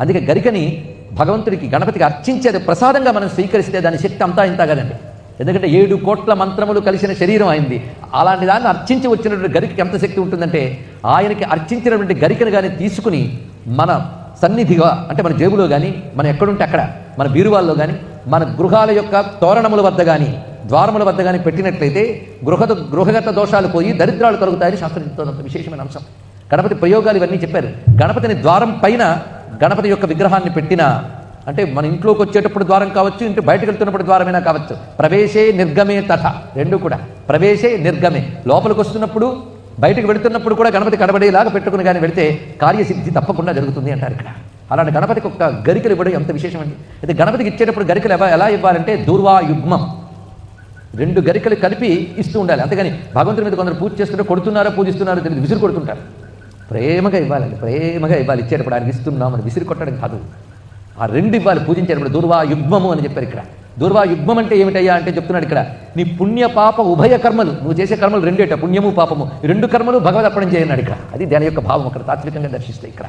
అందుకే గరికని భగవంతుడికి గణపతికి అర్చించేది అది ప్రసాదంగా మనం స్వీకరిస్తే దాని శక్తి అంతా ఇంత కదండి. ఎందుకంటే ఏడు కోట్ల మంత్రములు కలిసిన శరీరం అయింది. అలాంటి దాన్ని అర్చించి వచ్చినటువంటి గరికకి ఎంత శక్తి ఉంటుందంటే ఆయనకి అర్చించినటువంటి గరికను కానీ తీసుకుని మన సన్నిధిగా అంటే మన జేబులో కానీ మనం ఎక్కడుంటే అక్కడ మన బీరువాల్లో కానీ మన గృహాల యొక్క తోరణముల వద్ద కానీ ద్వారముల వద్ద కానీ పెట్టినట్లయితే గృహ గృహగత దోషాలు పోయి దరిద్రాలు కలుగుతాయని శాస్త్రం విశేషమైన అంశం. గణపతి ప్రయోగాలు ఇవన్నీ చెప్పారు. గణపతిని ద్వారం పైన గణపతి యొక్క విగ్రహాన్ని పెట్టిన అంటే మన ఇంట్లోకి వచ్చేటప్పుడు ద్వారం కావచ్చు ఇంటి బయటకు వెళ్తున్నప్పుడు ద్వారమైనా కావచ్చు ప్రవేశే నిర్గమే తథ రెండు కూడా. ప్రవేశే నిర్గమే. లోపలికి వస్తున్నప్పుడు బయటకు వెళుతున్నప్పుడు కూడా గణపతి కనబడేలాగా పెట్టుకుని కానీ వెళితే కార్యసిద్ధి తప్పకుండా జరుగుతుంది అంటారు ఇక్కడ. అలాంటి గణపతికి ఒక గరికలు ఇవ్వడం ఎంత విశేషమండి. అయితే గణపతికి ఇచ్చేటప్పుడు గరికలు ఎవ- ఎలా ఇవ్వాలంటే దూర్వాయుగ్మం. రెండు గరికలు కలిపి ఇస్తూ ఉండాలి. అంతేగాని భగవంతుడి మీద కొందరు పూజ చేస్తుంటే కొడుతున్నారో పూజిస్తున్నారో తెలియదు. విసురు కొడుతుంటారు. ప్రేమగా ఇవ్వాలండి ప్రేమగా ఇవ్వాలి. ఇచ్చేటప్పుడు ఆయన ఇస్తున్నామని విసిరి కొట్టడం కాదు. ఆ రెండు ఇవ్వాలి పూజించేటప్పుడు దూర్వా యుగ్మము అని చెప్పారు ఇక్కడ. దూర్వా యుగ్మం అంటే ఏమిటయ్యా అంటే చెప్తున్నాడు ఇక్కడ. నీ పుణ్య పాప ఉభయ కర్మలు నువ్వు చేసే కర్మలు రెండేట పుణ్యము పాపము. రెండు కర్మలు భగవద్ అర్పణం చేయన్నాడు ఇక్కడ. అది దాని యొక్క భావం అక్కడ తాత్వికంగా దర్శిస్తాయి ఇక్కడ.